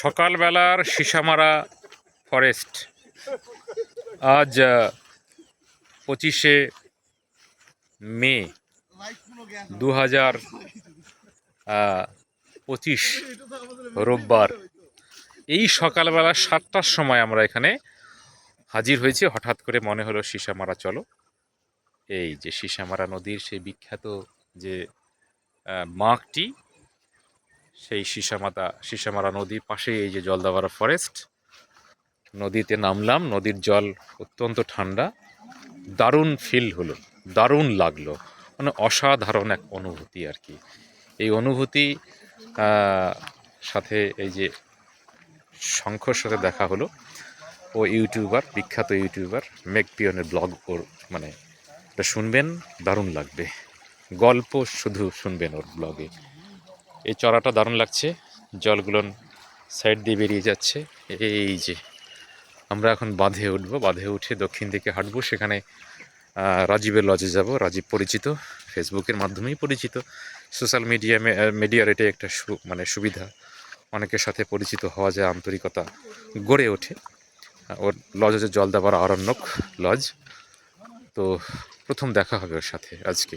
সকালবেলার সিসামারা ফরেস্ট। আজ পঁচিশে মে দু হাজার পঁচিশ রোববার। এই সকালবেলা সাতটার সময় আমরা এখানে হাজির হয়েছি। হঠাৎ করে মনে হলো সিসামারা চলো। এই যে সিসামারা নদীর সেই বিখ্যাত যে মাগটি সেই সিসামাতা, সিসামারা নদীর পাশে এই যে জলদাবাড়া ফরেস্ট নদীতে নামলাম, নদীর জল অত্যন্ত ঠান্ডা, দারুণ ফিল হলো, দারুণ লাগল মানে অসাধারণ এক অনুভূতি আর কি। এই অনুভূতি সাথে এই যে শঙ্খর সাথে দেখা হলো, ও ইউটিউবার, বিখ্যাত ইউটিউবার মেক ব্লগ ওর মানে এটা শুনবেন, দারুণ লাগবে। গল্প শুধু শুনবেন ওর ব্লগে। এই চড়াটা দারুণ লাগছে। জলগুলো সাইড দিয়ে বেরিয়ে যাচ্ছে। এই যে, আমরা এখন বাঁধে উঠবো। বাঁধে উঠে দক্ষিণ দিকে হাঁটবো। সেখানে রাজীবের লজে যাব। রাজীব পরিচিত ফেসবুকের মাধ্যমেই পরিচিত। সোশ্যাল মিডিয়া মিডিয়ার এটাই একটা মানে সুবিধা। অনেকের সাথে পরিচিত হওয়া যায়, আন্তরিকতা গড়ে ওঠে। ওর লজ হচ্ছে জলদাবার আরণ্যক লজ তো প্রথম দেখা হবে ওর সাথে আজকে।